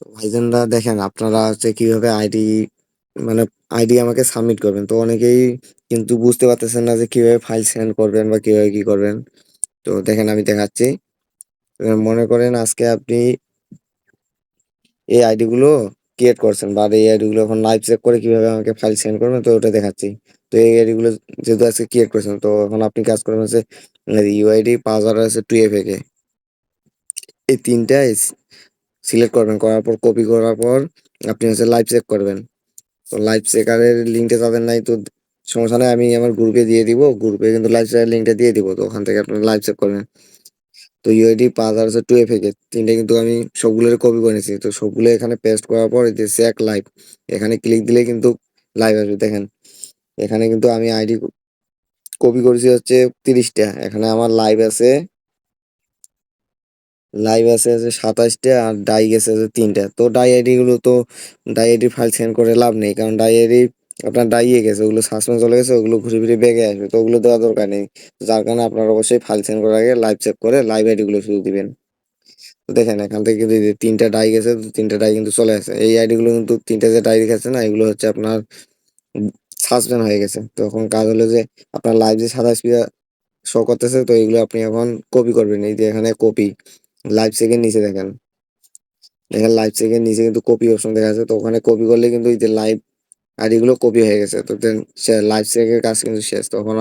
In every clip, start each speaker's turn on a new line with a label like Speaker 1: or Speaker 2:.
Speaker 1: তো ভাইজানরা দেখেন, আপনারা হচ্ছে কীভাবে আইডি মানে আইডি আমাকে সাবমিট করবেন। তো অনেকেই কিন্তু বুঝতে পারতেছেন না যে কীভাবে ফাইল সেন্ড করবেন বা কীভাবে কি করবেন। তো দেখেন, আমি দেখাচ্ছি। মনে করেন আজকে আপনি এই আইডি গুলো ক্রিয়েট করছেন বা এই আইডি গুলো এখন লাইভ চেক করে কীভাবে আমাকে ফাইল সেন্ড করবেন, তো ওটা দেখাচ্ছি। তো এই আইডি গুলো যেহেতু আজকে ক্রিয়েট করছেন, তো এখন আপনি কাজ করবেন হচ্ছে ইউআইডি পাসওয়ার্ড আছে টু এফ একে এই তিনটাই সিলেক্ট করবেন, করার পর কপি করার পর আপনি হচ্ছে লাইভ চেক করবেন। তো লাইভ চেকারের লিঙ্কটা তাদের নাই, তো সমস্যা নেই, আমি আমার গ্রুপে দিয়ে দিব গ্রুপে কিন্তু লাইভ চেকারের লিঙ্কটা দিয়ে দিব, তো ওখান থেকে আপনি লাইভ চেক করবেন। তো ইউআইডি পাঁচ আর হচ্ছে টু এফ একে তিনটা কিন্তু আমি সবগুলোর কপি করে নিয়েছি, তো সবগুলো এখানে পেস্ট করার পর যে চেক লাইভ এখানে ক্লিক দিলে কিন্তু লাইভ আসবে, দেখেন। এখানে কিন্তু আমি আইডি কপি করেছি হচ্ছে তিরিশটা, এখানে আমার লাইভ আছে লাইভ আছে আছে সাতাশটা আর ডাই গেছে আছে তিনটা। তো ডাই আইডি গুলো তো আইডি ফাইল সেন্ড করে লাভ নেই, কারণ আইডি আপনার ডাইয়ে গেছে, ওগুলো সাসপেন্স চলে গেছে, ওগুলো ঘুরে ফিরে বেগে আসবে, তো ওগুলো দেওয়ার দরকার নেই। যার কারণে আপনারা অবশ্যই ফাইল সেন্ড করার আগে লাইভ চেক করে লাইভ আইডি গুলো শুধু দিবেন। তো দেখেন, এখান থেকে কিন্তু যে তিনটা ডাই গেছে তিনটা ডাই কিন্তু চলে আসে। এই আইডি গুলো কিন্তু তিনটা যে ডাই গেছে না, এগুলো হচ্ছে আপনার সাসপেন্ড হয়ে গেছে। তো এখন কাজ হলো যে আপনার লাইভ যে সাতাশ পিয়া শো করতেছে, তো এগুলো আপনি এখন কপি করবেন। এই যে এখানে কপি লাইভ সেকেন্ড নিচে দেখেন। দেখেন লাইভ সেকেন্ড নিচে কিন্তু কপি অপশন দেখা যাচ্ছে তো ওখানে কপি করলে কিন্তু এই যে লাইভ আইডি গুলো কপি হয়ে গেছে। তো দেন লাইভ সেকেন্ডের কাজ কিন্তু শেষ। তখন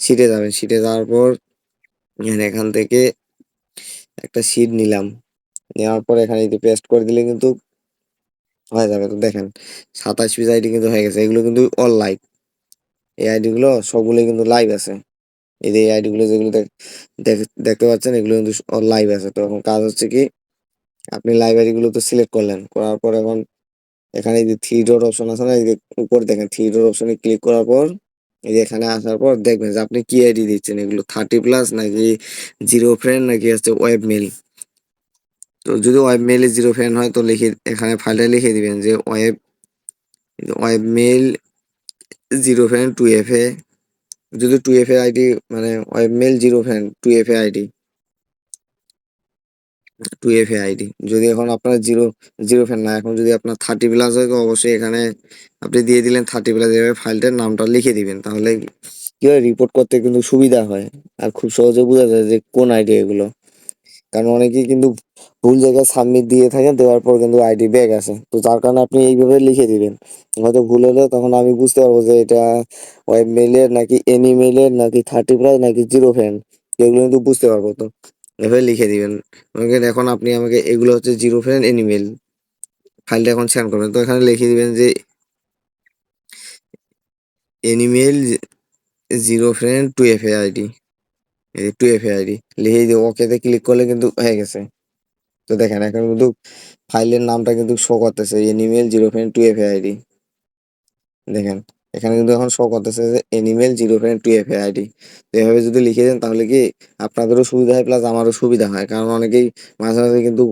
Speaker 1: সিটে যাবেন। সিটে যাওয়ার পর এখান থেকে একটা সিট নিলাম। নেওয়ার পর এখানে যদি পেস্ট করে দিলে কিন্তু হয়ে যাবে। তো দেখেন, সাতাশ পিস আইডি কিন্তু হয়ে গেছে। এগুলো কিন্তু অল লাইভ এই আইডি গুলো সবগুলো কিন্তু লাইভ আছে। এই যে আইডি গুলো যেগুলো দেখতে পাচ্ছেন, এগুলো কিন্তু লাইভ আছে। তো এখন কাজ হচ্ছে কি, আপনি আইডি গুলো তো সিলেক্ট করলেন। করার পর এখন এখানে যে থ্রি ডট অপশন আছে না, এই যে উপরে দেখেন থ্রি ডট অপশনে ক্লিক করার পর এই যে এখানে আসার পর দেখবেন যে আপনি কি আইডি দিচ্ছেন? এগুলো থার্টি প্লাস নাকি জিরো ফ্রেন্ড নাকি হচ্ছে ওয়েব মেল তো যদি ওয়েব মেলে জিরো ফ্রেন্ড হয়, তো লিখে, এখানে ফাইলটা লিখে দিবেন যে web web mail zero friend two F A যদি টু এফ এ আইডি মানে mail zero fan two F A ID two F A ID যদি এখন আপনার জিরো জিরো ফ্যান না, এখন যদি আপনার থার্টি প্লাস হয়, তো অবশ্যই এখানে আপনি দিয়ে দিলেন থার্টি প্লাস এভাবে ফাইলটার নামটা লিখে দিবেন। তাহলে কি হয় রিপোর্ট করতে কিন্তু সুবিধা হয়। আর খুব সহজে বোঝা যায় যে কোন আইডি এগুলো। কারণ অনেকেই কিন্তু ভুল জায়গায় সাবমিট দিয়ে থাকে, দেওয়ার পর কিন্তু আইডি ব্যাগ আসে। তো যার কারণে আপনি এইভাবে লিখে দিবেন। হয়তো ভুল হলে তখন আমি বুঝতে পারব যে এটা ওয়েব মেলের নাকি এনি মেলের নাকি থার্টি প্লাস নাকি জিরো ফ্যান এগুলো কিন্তু বুঝতে পারব তো। এভাবে লিখে দিবেন। এখন আপনি আমাকে এগুলো হচ্ছে জিরো ফ্রেন্ড এনিমেল ফাইলটা এখন সেন্ড করবেন। তো এখানে লিখে দিবেন যে animal zero friend two F A ID two F ID লিখে দিয়ে ওকেতে ক্লিক করলে কিন্তু হয়ে গেছে। তো দেখেন, এখন কিন্তু ফাইলের নামটা কিন্তু শো করতেছে। Animal zero friend two F ID দেখেন, এখানে কিন্তু এখন শো করতেছে যে animal zero friend two F ID তো এভাবে যদি লিখে দেন তাহলে কি আপনাদেরও সুবিধা হয় প্লাস আমারও সুবিধা হয়। কারণ অনেকেই মাঝে মাঝে কিন্তু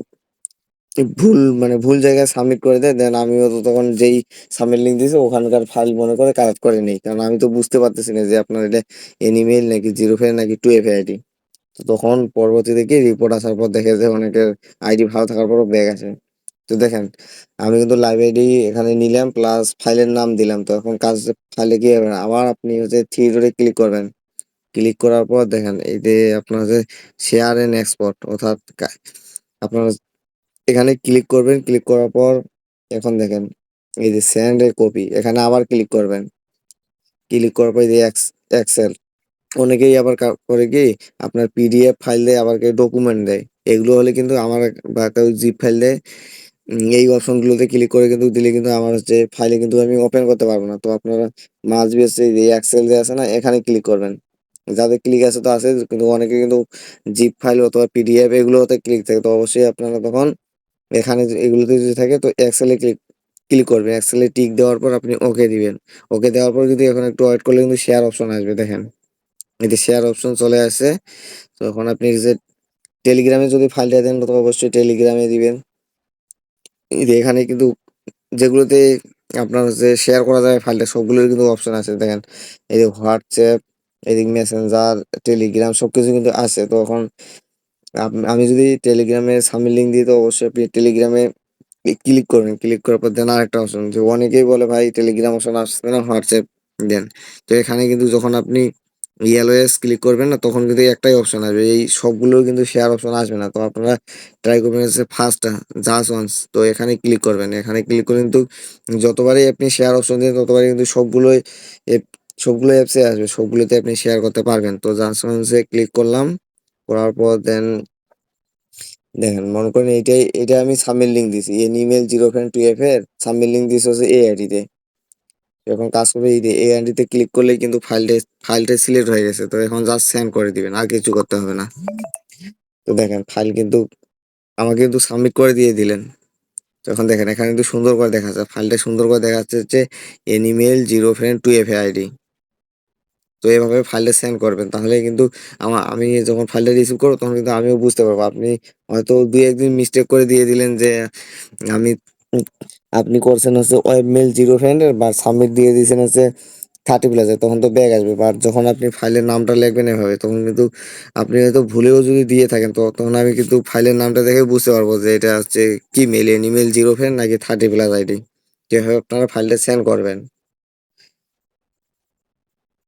Speaker 1: ভুল মানে ভুল জায়গায় সাবমিট করে দেয় দেন আমিও তো তখন যেই সাবমিট লিঙ্ক দিয়েছি, ওখানকার ফাইল মনে করে কালেক্ট করে নেই। কারণ আমি তো বুঝতে পারতেছি না যে আপনার এটা এনিমেল নাকি জিরো ফ্রেন্ড নাকি টু এফ আইডি তো তখন পরবর্তীতে কি রিপোর্ট আসার পর দেখে যে অনেকের আইডি ভালো থাকার পরও ব্যাগ আছে। তো দেখেন, আমি কিন্তু লাইব্রেরি এখানে নিলাম প্লাস ফাইলের নাম দিলাম। তো এখন কাজ ফাইলে কি হবে আবার আপনি হচ্ছে থ্রি ক্লিক করবেন। ক্লিক করার পর দেখেন, এই যে আপনার হচ্ছে শেয়ার এন্ড এক্সপোর্ট অর্থাৎ আপনার এখানে ক্লিক করবেন ক্লিক করার পর এখন দেখেন, এই যে সেন্ড এ কপি এখানে আবার ক্লিক করবেন। ক্লিক করার পর এই যে এক্সেল অনেকেই আবার করে কি আপনার পিডিএফ ফাইল দেয়, আবার কেউ ডকুমেন্ট দেয়। এগুলো হলে কিন্তু আমার বা কেউ জিপ ফাইল দেয় এই অপশনগুলোতে ক্লিক করে কিন্তু, দিলে কিন্তু আমার হচ্ছে ফাইলে কিন্তু আমি ওপেন করতে পারব না। তো আপনারা মাছ বেসে এই এক্সেল যে আছে না, এখানে ক্লিক করবেন। যাদের ক্লিক আছে তো আছে, কিন্তু অনেকে কিন্তু জিপ ফাইল অথবা পিডিএফ এগুলোতে ক্লিক থাকে। তো অবশ্যই আপনারা তখন এখানে এগুলোতে যদি থাকে তো এক্সেলে ক্লিক ক্লিক করবেন এক্সেলে টিক দেওয়ার পর আপনি ওকে দিবেন। ওকে দেওয়ার পর যদি এখন একটু ওয়েট করলে কিন্তু শেয়ার অপশন আসবে, দেখেন। যে শেয়ার অপশন চলে আসে তো এখন আপনি যে টেলিগ্রামে যদি ফাইলটা দেন, তো অবশ্যই টেলিগ্রামে দিবেন। এখানে কিন্তু যেগুলোতে আপনার হচ্ছে শেয়ার করা যায় ফাইলটা সবগুলোর কিন্তু অপশন আছে, দেখেন। এই যে হোয়াটসঅ্যাপ এদিক মেসেঞ্জার টেলিগ্রাম সব কিছু কিন্তু আছে। তো এখন আমি যদি টেলিগ্রামে সাবমিট লিঙ্ক দিই, তো অবশ্যই আপনি টেলিগ্রামে ক্লিক করবেন। ক্লিক করার পর দেন আরেকটা অপশন যে অনেকেই বলে, ভাই টেলিগ্রাম অপশন আসছে না হোয়াটসঅ্যাপ দেন। তো এখানে কিন্তু যখন আপনি ইয়েলোএস ক্লিক করবেন না, তখন কিন্তু একটাই অপশন আসবে। এই সবগুলো কিন্তু শেয়ার অপশন আসবে না। তো আপনারা ট্রাই করবেন হচ্ছে ফার্স্টটা জাস্ট ওয়ান্স তো এখানে ক্লিক করবেন। এখানে ক্লিক করে কিন্তু যতবারই আপনি শেয়ার অপশন দিন, ততবারই কিন্তু সবগুলোই সবগুলো অ্যাপসে আসবে। সবগুলোতে আপনি শেয়ার করতে পারবেন। তো জাস্ট ওয়ান্সে ক্লিক করলাম। করার পর দেন দেখেন, মনে করেন এইটাই এটা আমি সাবমিট লিঙ্ক দিছি। An email zero friend two F এর সাবমিট লিঙ্ক দিছি হচ্ছে এই আইডিতে এখন কাজ করবে, এই এই আইডিতে ক্লিক করলেই কিন্তু ফাইলটা ফাইলটা সিলেক্ট হয়ে গেছে। তো এখন জাস্ট সেন্ড করে দিবেন, আর কিছু করতে হবে না। তো দেখেন ফাইল কিন্তু আমাকে কিন্তু সাবমিট করে দিয়ে দিলেন। তখন দেখেন, এখানে কিন্তু সুন্দর করে দেখা যাচ্ছে ফাইলটা সুন্দর করে দেখা যাচ্ছে হচ্ছে animal zero friend two F ID তো এভাবে ফাইলটা সেন্ড করবেন। তাহলে কিন্তু আমার আমি যখন ফাইলটা রিসিভ করব, তখন কিন্তু আমিও বুঝতে পারব। আপনি হয়তো দুই একদিন মিস্টেক করে দিয়ে দিলেন যে, আমি, আপনি করছেন হচ্ছে ওয়েব মেল জিরো ফ্রেন্ডের বা সাবমিট দিয়ে দিয়েছেন হচ্ছে থার্টি প্লাসে তখন তো ব্যাগ আসবে। বাট যখন আপনি ফাইলের নামটা লিখবেন এভাবে, তখন কিন্তু আপনি হয়তো ভুলেও যদি দিয়ে থাকেন, তো, তখন আমি কিন্তু ফাইলের নামটা দেখে বুঝতে পারব যে এটা হচ্ছে কি মেল এনিমেল জিরো ফ্রেন্ড নাকি থার্টি প্লাস আইডি যেভাবে আপনারা ফাইলটা সেন্ড করবেন।